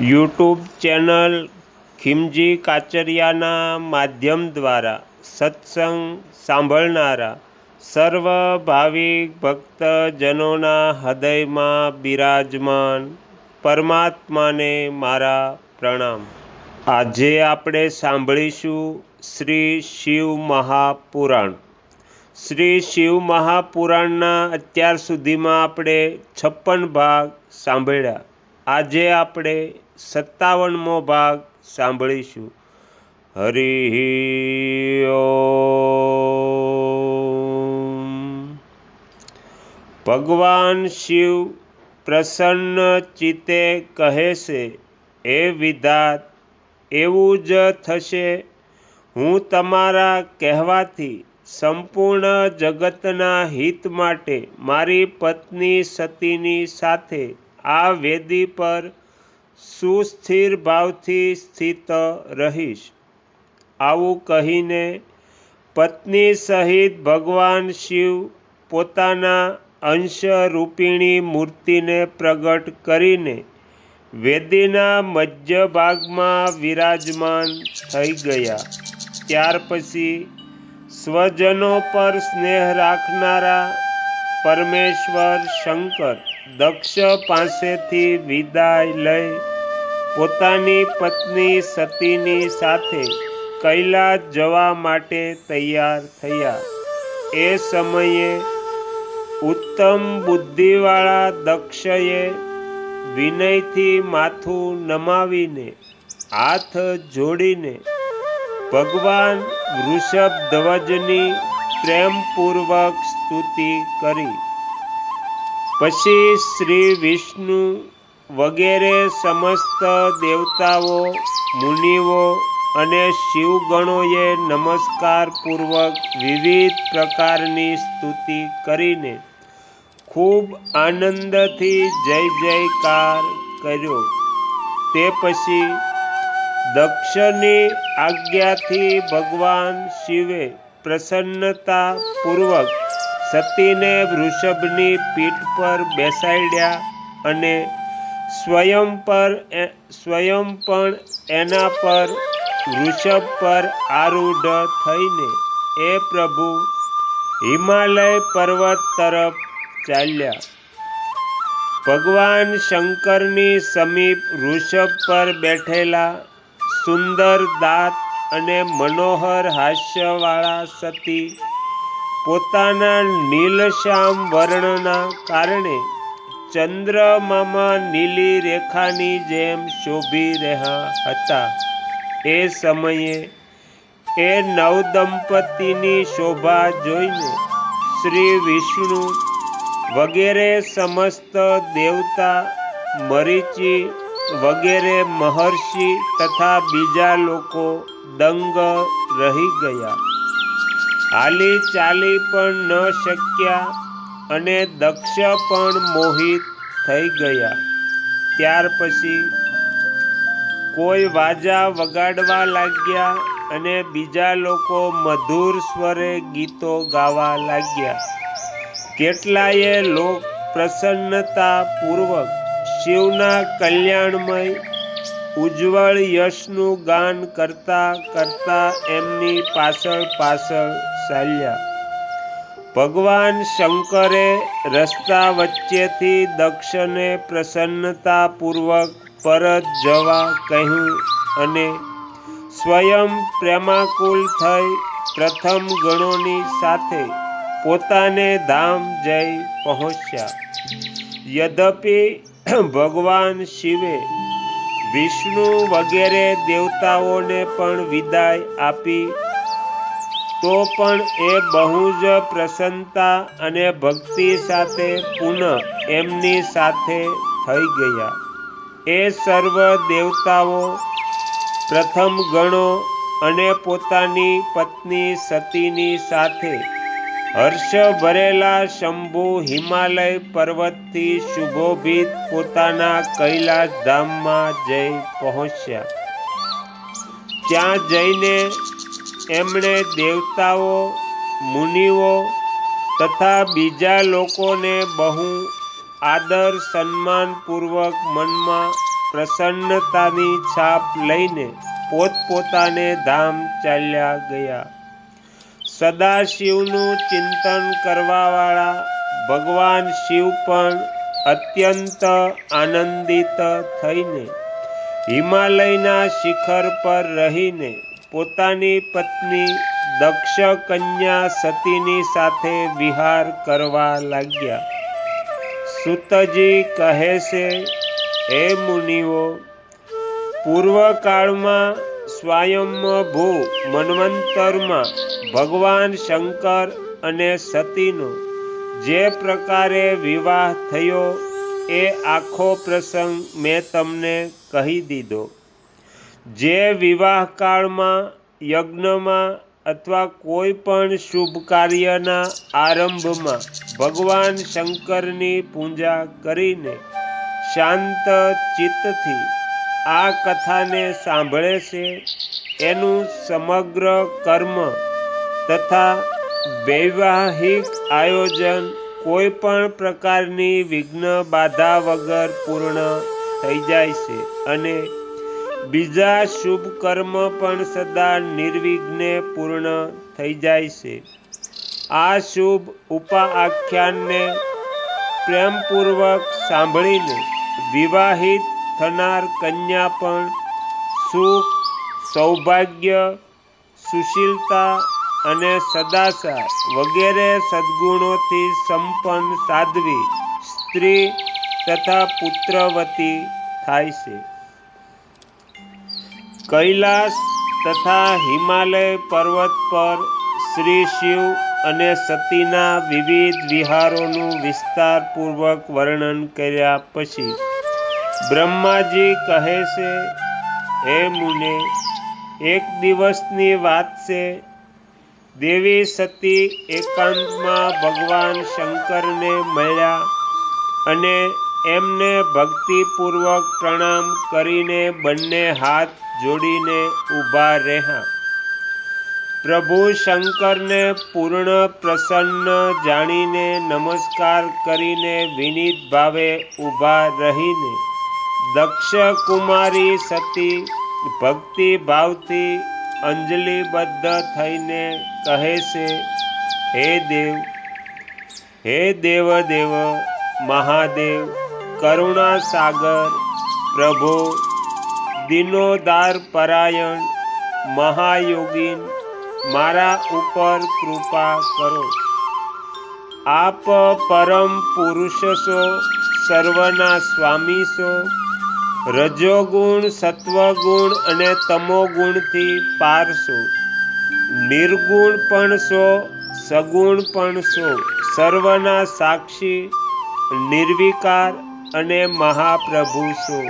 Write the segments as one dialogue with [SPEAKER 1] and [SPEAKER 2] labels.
[SPEAKER 1] YouTube channel Khimji કાચરિયાના માધ્યમ દ્વારા સત્સંગ સાંભળનારા સર્વ ભાવિક ભક્તજનોના હૃદયમાં બિરાજમાન પરમાત્માને મારા પ્રણામ. આજે આપણે સાંભળીશું શ્રી શિવ મહાપુરાણ. શ્રી શિવ મહાપુરાણના અત્યાર સુધીમાં આપણે છપ્પન ભાગ સાંભળ્યા. આજે આપણે સત્તાવનમો ભાગ સાંભળીશું. હરિ ભગવાન શિવ પ્રસન્ન ચિત્તે કહે છે એ વિધાત, એવું જ થશે. હું તમારા કહેવાથી સંપૂર્ણ જગતના હિત માટે મારી પત્ની સતીની સાથે આ વેદી પર સુસ્થિર ભાવથી સ્થિત રહીશ. આવું કહીને પત્ની સહિત ભગવાન શિવ પોતાના અંશરૂપિણી મૂર્તિને પ્રગટ કરીને વેદીના મધ્ય ભાગમાં વિરાજમાન થઈ ગયા. ત્યાર પછી સ્વજનો પર સ્નેહ રાખનારા પરમેશ્વર શંકર દક્ષ પાસેથી વિદાય લઈ પોતાની પત્ની સતીની સાથે કૈલાસ જવા માટે તૈયાર થયા. એ સમયે ઉત્તમ બુદ્ધિવાળા દક્ષએ વિનયથી માથું નમાવીને હાથ જોડીને ભગવાન વૃષભ ધ્વજની પ્રેમપૂર્વક સ્તુતિ કરી. પછી શ્રી વિષ્ણુ વગેરે સમસ્ત દેવતાઓ, મુનિઓ અને શિવગણોએ નમસ્કારપૂર્વક વિવિધ પ્રકારની સ્તુતિ કરીને ખૂબ આનંદથી જય જયકાર કર્યો. તે પછી દક્ષની આજ્ઞાથી ભગવાન શિવે પ્રસન્નતાપૂર્વક સતીને વૃષભની પીઠ પર બેસાડ્યા અને સ્વયં પર સ્વયં પણ એના પર વૃષભ પર આરૂઢ થઈને એ પ્રભુ હિમાલય પર્વત તરફ ચાલ્યા. ભગવાન શંકરની સમીપ વૃષભ પર બેઠેલા સુંદર દાંત અને મનોહર હાસ્યવાળા સતી પોતાના નીલશ્યામ વર્ણના કારણે ચંદ્રમામાં નીલી રેખાની જેમ શોભી રહ્યા હતા. એ સમયે એ નવદંપતિની શોભા જોઈને શ્રી વિષ્ણુ વગેરે સમસ્ત દેવતા, મરીચી વગેરે મહર્ષિ તથા બીજા લોકો દંગ રહી ગયા. હાલી ચાલી પણ ન શક્યા અને દક્ષ પણ મોહિત થઈ ગયા. ત્યાર પછી કોઈ વાજા વગાડવા લાગ્યા અને બીજા લોકો મધુર સ્વરે ગીતો ગાવા લાગ્યા. કેટલાયે લોક પ્રસન્નતા પૂર્વક શિવના કલ્યાણમય ઉજ્જવળ યશનું ગાન કરતા કરતા એમની પાછળ પાછળ ચાલ્યા. ભગવાન શંકરે રસ્તા વચ્ચેથી દક્ષને પ્રસન્નતાપૂર્વક પરત જવા કહ્યું અને સ્વયં પ્રેમાકુલ થઈ પ્રથમ ગણોની સાથે પોતાને ધામ જઈ પહોંચ્યા. યદ્યપિ ભગવાન શિવે વિષ્ણુ વગેરે દેવતાઓને પણ વિદાય આપી. તો પણ એ બહુ જ પ્રસન્નતા અને ભક્તિ સાથે પુનઃ એમની સાથે થઈ ગયા. એ સર્વ દેવતાઓ, પ્રથમ ગણો અને પોતાની પત્ની સતીની સાથે હર્ષ ભરેલા શંભુ હિમાલય પર્વતથી શુભોભિત પોતાના કૈલાસ ધામમાં જઈ પહોંચ્યા. ત્યાં જઈને એમણે દેવતાઓ, મુનિઓ તથા બીજા લોકોને બહુ આદર સન્માનપૂર્વક મનમાં પ્રસન્નતાની છાપ લઈને પોતપોતાને ધામ ચાલ્યા ગયા. સદાશિવનું ચિંતન કરવાવાળા ભગવાન શિવ પણ અત્યંત આનંદિત થઈને હિમાલયના શિખર પર રહીને પોતાની પત્ની દક્ષ કન્યા સતીની સાથે વિહાર કરવા લાગ્યા. સુતજી કહે છે, હે મુનિઓ, પૂર્વકાળમાં સ્વયંભૂ મન્વંતરમાં ભગવાન શંકર અને સતીનો. જે પ્રકારે વિવાહ થયો એ આખો પ્રસંગ મેં તમને કહી દીધો. જે વિવાહ કાળમાં યજ્ઞમાં અથવા કોઈ પણ શુભ કાર્યના આરંભમાં ભગવાન શંકરની પૂજા કરીને શાંત ચિત્તથી આ કથાને સાંભળે છે એનું સમગ્ર કર્મ તથા વૈવાહિક આયોજન કોઈ પણ પ્રકારની વિઘ્ન બાધા વગર પૂર્ણ થઈ જાય છે અને બીજા શુભ કર્મ પણ સદા નિર્વિઘ્ને પૂર્ણ થઈ જાય છે. આ શુભ ઉપાખ્યાનને પ્રેમપૂર્વક સાંભળીને વિવાહિત થનાર કન્યા પણ સુખ, સૌભાગ્ય, સુશીલતા અને સદાચાર વગેરે સદ્ગુણોથી સંપન્ન સાધ્વી સ્ત્રી તથા પુત્રવતી થાય છે. કૈલાસ તથા હિમાલય પર્વત પર શ્રી શિવ અને સતીના વિવિધ વિહારોનું વિસ્તારપૂર્વક વર્ણન કર્યા પછી બ્રહ્માજી કહે છે, હે મુને, એક દિવસની વાત છે. દેવી સતી એકાંતમાં ભગવાન શંકરને મળ્યા અને એમને ભક્તિપૂર્વક પ્રણામ કરીને બંને હાથ જોડીને ઊભા રહ્યા. પ્રભુ શંકરને પૂર્ણ પ્રસન્ન જાણીને નમસ્કાર કરીને વિનીત ભાવે ઊભા રહીને દક્ષ કુમારી સતી, ભક્તિ ભાવથી અંજલિબદ્ધ થઈને કહે છે, હે દેવ, હે દેવદેવ, મહાદેવ, કરુણા સાગર, પ્રભો, દિનોદાર પરાયણ, મહાયોગીન, મારા ઉપર કૃપા કરો. આપ પરમ પુરુષ છો સર્વના સ્વામી છો રજોગુણ, સત્વગુણ અને તમોગુણથી પારશો નિર્ગુણ પણ છો, સગુણ પણ છો. સર્વના સાક્ષી, નિર્વિકાર અને મહાપ્રભુ છો.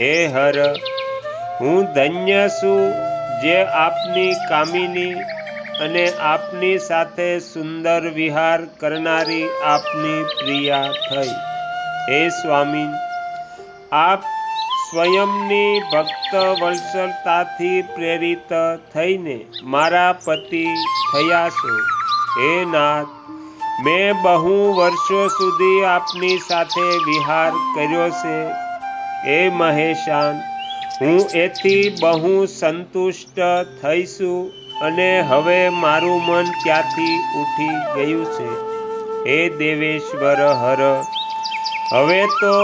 [SPEAKER 1] હે હર, હું ધન્ય છું જે આપની કામિની અને આપની સાથે સુંદર વિહાર કરનારી આપની પ્રિયા થઈ. હે સ્વામી, આપ સ્વયંની ભક્ત વત્સલતાથી પ્રેરિત થઈને મારા પતિ થયા છો. હે નાથ, મેં બહુ વર્ષો સુધી આપની સાથે વિહાર કર્યો છે. હે મહેશાન, હું એથી બહુ સંતુષ્ટ થઈશું અને હવે મારું મન ક્યાંથી ઉઠી ગયું છે? હે દેવેશ્વર હર, હવે તો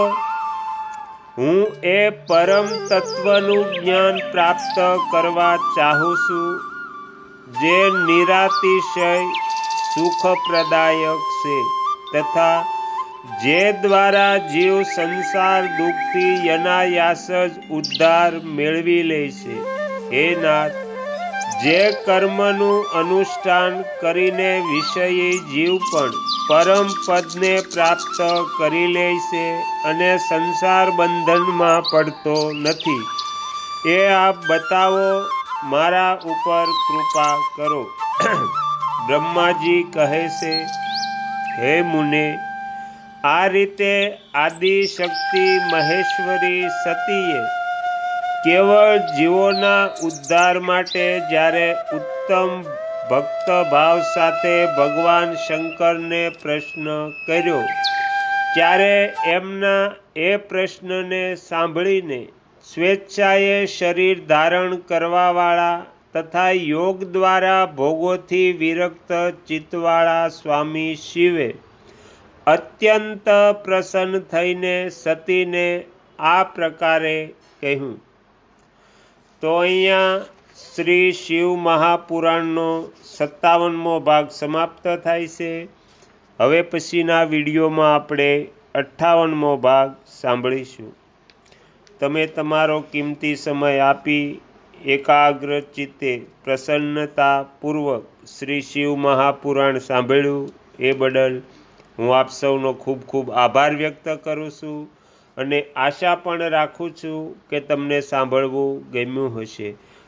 [SPEAKER 1] હું એ પરમ તત્વનું જ્ઞાન પ્રાપ્ત કરવા ચાહું છું, જે નિરાતિશય, સુખપ્રદાયક છે, તથા જે દ્વારા જીવ સંસાર દુઃખથી યનાયાસ જ ઉદ્ધાર મેળવી લે છે. હે નાથ, જે કર્મનું અનુષ્ઠાન કરીને વિષયે જીવ પણ પરમ પદને પ્રાપ્ત કરી લે છે અને સંસાર બંધનમાં પડતો નથી. એ આપ બતાવો, મારા ઉપર કૃપા કરો. બ્રહ્માજી કહે છે, હે મુને, આ રીતે આદિ શક્તિ મહેશ્વરી સતીએ કેવળ જીવોના ઉદ્ધાર માટે જ્યારે ઉત્તમ ભક્ત ભાવ સાથે ભગવાન શંકરને પ્રશ્ન કર્યો. ત્યારે એમના એ પ્રશ્નને સાંભળીને સ્વેચ્છાએ શરીર ધારણ કરવાવાળા તથા યોગ દ્વારા ભોગોથી વિરક્ત ચિત્તવાળા સ્વામી શિવે અત્યંત પ્રસન્ન થઈને સતીને આ પ્રકારે કહ્યું. તો અહીંયા શ્રી શિવ મહાપુરાણનો સત્તાવનમો ભાગ સમાપ્ત થાય છે. હવે પછીના વિડીયોમાં આપણે અઠ્ઠાવનમો ભાગ સાંભળીશું. તમે તમારો કિંમતી સમય આપી એકાગ્ર ચિત્તે પ્રસન્નતાપૂર્વક શ્રી શિવ મહાપુરાણ સાંભળ્યું એ બદલ હું આપ સૌનો ખૂબ ખૂબ આભાર વ્યક્ત કરું છું અને આશા પણ રાખું છું કે તમને સાંભળવું ગમ્યું હશે.